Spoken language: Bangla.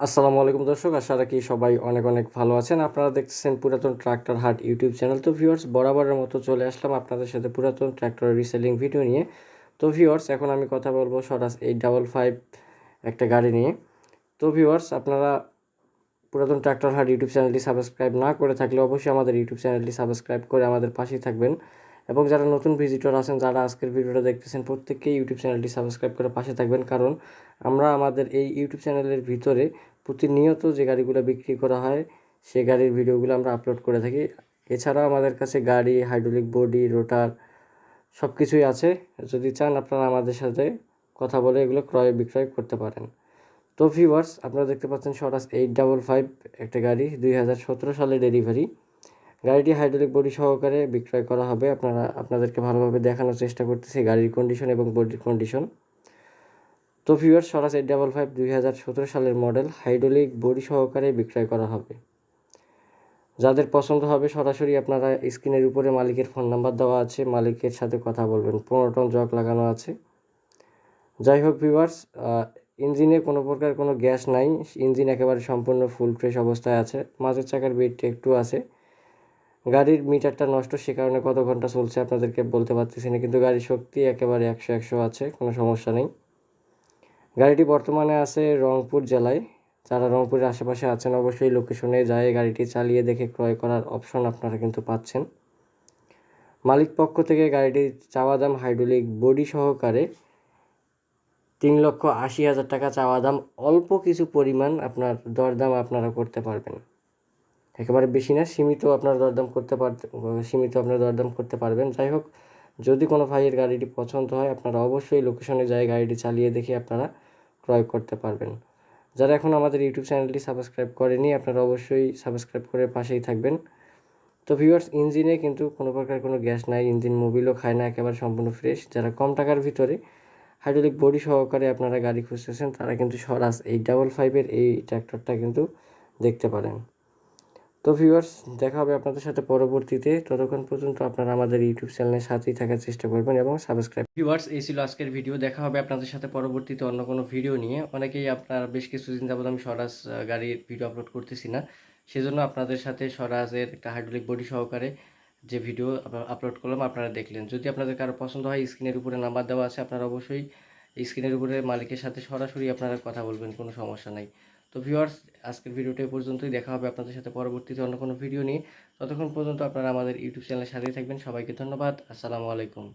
আসসালামু আলাইকুম দর্শক, আশা রাখি সবাই অনেক অনেক ভালো আছেন। আপনারা দেখতেছেন পুরাতন ট্রাক্টর হাট ইউটিউব চ্যানেল। তো ভিউয়ার্স বরাবরের মতো চলে আসলাম আপনাদের সাথে পুরাতন ট্রাক্টরের রিসেলিং ভিডিও নিয়ে। তো ভিউয়ার্স এখন আমি কথা বলব সরাস এইট ডাবল ফাইভ একটা গাড়ি নিয়ে। তো ভিউয়ার্স আপনারা পুরাতন ট্রাক্টর হাট ইউটিউব চ্যানেলটি সাবস্ক্রাইব না করে থাকলে অবশ্যই আমাদের ইউটিউব চ্যানেলটি সাবস্ক্রাইব করে আমাদের পাশেই থাকবেন। এবং যারা নতুন ভিজিটর আছেন, যারা আজকের ভিডিওটা দেখতেছেন প্রত্যেককেই ইউটিউব চ্যানেলটি সাবস্ক্রাইব করে পাশে থাকবেন। কারণ আমরা আমাদের এই ইউটিউব চ্যানেলের ভিতরে প্রতিনিয়ত যে গাড়িগুলো বিক্রি করা হয়, সে গাড়ির ভিডিওগুলো আমরা আপলোড করে থাকি। এছাড়াও আমাদের কাছে গাড়ি হাইড্রোলিক বডি রোটার সব কিছুই আছে। যদি চান আপনারা আমাদের সাথে কথা বলে এগুলো ক্রয় বিক্রয় করতে পারেন। তো ভিউয়ার্স আপনারা দেখতে পাচ্ছেন সরাস এইট ডাবল ফাইভ একটা গাড়ি, দুই হাজার সতেরো সালে ডেলিভারি গাড়িটি হাইড্রোলিক বডি সহকারে বিক্রয় করা হবে। আপনারা, আপনাদেরকে ভালোভাবে দেখানোর চেষ্টা করতেছি গাড়ির কন্ডিশন এবং বডির কন্ডিশন তো ভিউয়ার সরাস এইট ডাবল ফাইভ দুই হাজার সতেরো সালের মডেল হাইড্রোলিক বডি সহকারে বিক্রয় করা হবে। যাদের পছন্দ হবে, সরাসরি আপনারা স্ক্রিনের উপরে মালিকের ফোন নাম্বার দেওয়া আছে। মালিকের সাথে কথা বলবেন। পনেরো টন জগ লাগানো আছে। যাই হোক ভিউয়ার্স ইঞ্জিনে কোনো প্রকার কোনো গ্যাস নাই। ইঞ্জিন একেবারে সম্পূর্ণ ফুল ফ্রেশ অবস্থায় আছে। মাঝের চাকার বেডটি একটু আছে। গাড়ির মিটারটা নষ্ট, সে কারণে কত ঘণ্টা চলছে আপনাদেরকে বলতে পারতেছি না, কিন্তু গাড়ির শক্তি একেবারে একশো একশো আছে, কোনো সমস্যা নেই। গাড়িটি বর্তমানে আছে রংপুর জেলায়, যারা রংপুরের আশেপাশে আছেন অবশ্যই লোকেশনে যায়, গাড়িটি চালিয়ে দেখে ক্রয় করার অপশন আপনারা কিন্তু পাচ্ছেন। মালিক পক্ষ থেকে গাড়িটি চাওয়া দাম হাইড্রোলিক বডি সহকারে তিন লক্ষ আশি হাজার টাকা চাওয়া দাম, অল্প কিছু পরিমাণ আপনার দরদাম আপনারা করতে পারবেন। একেবারে বেশি না, সীমিত আপনার দরদাম করতে পার, সীমিত আপনার দরদাম করতে পারবেন। যাই হোক, যদি কোনো ভাইয়ের গাড়িটি পছন্দ হয়, আপনারা অবশ্যই লোকেশনে যায় গাড়িটি চালিয়ে দেখে আপনারা ক্রয় করতে পারবেন। যারা এখন আমাদের ইউটিউব চ্যানেলটি সাবস্ক্রাইব করেনি, আপনারা অবশ্যই সাবস্ক্রাইব করে পাশেই থাকবেন। তো ভিউয়ার্স ইঞ্জিনে কিন্তু কোনো প্রকার কোনো গ্যাস নাই, ইঞ্জিন মোবিলও খায় না, একেবারে সম্পূর্ণ ফ্রেশ যারা কম টাকার ভিতরে হাইড্রোলিক বডি সহকারে আপনারা গাড়ি খুঁজতেছেন, তারা কিন্তু সরাস এই ডাবল ফাইভের এই ট্র্যাক্টরটা কিন্তু দেখতে পারেন। তো ভিউয়ার্স দেখা হবে আপনাদের সাথে পরবর্তীতে। ততক্ষণ পর্যন্ত আপনারা আমাদের ইউটিউব চ্যানেলের সাথেই থাকার চেষ্টা করবেন এবং সাবস্ক্রাইব ভিউয়ার্স এই ছিল আজকের ভিডিও দেখা হবে আপনাদের সাথে পরবর্তীতে অন্য কোনো ভিডিও নিয়ে। অনেকেই আপনার বেশ কিছুদিন যাবত আমি স্বরাজ গাড়ির ভিডিও আপলোড করতেছি না। সেজন্য আপনাদের সাথে স্বরাজের একটা হাইড্রোলিক বডি সহকারে যে ভিডিও আপলোড করলাম, আপনারা দেখলেন। যদি আপনাদের কারও পছন্দ হয় স্ক্রিনের উপরে নাম্বার দেওয়া আছে, আপনারা অবশ্যই স্ক্রিনের উপরে মালিকের সাথে সরাসরি আপনারা কথা বলবেন, কোনো সমস্যা নাই। তো ভিউয়ার্স আজকের ভিডিওটা এই পর্যন্তই। দেখা হবে আপনাদের সাথে পরবর্তীতে অন্য কোনো ভিডিও নিয়ে। ততক্ষণ পর্যন্ত আপনারা আমাদের ইউটিউব চ্যানেলের সাথেই থাকবেন। সবাইকে ধন্যবাদ। আসসালামু আলাইকুম।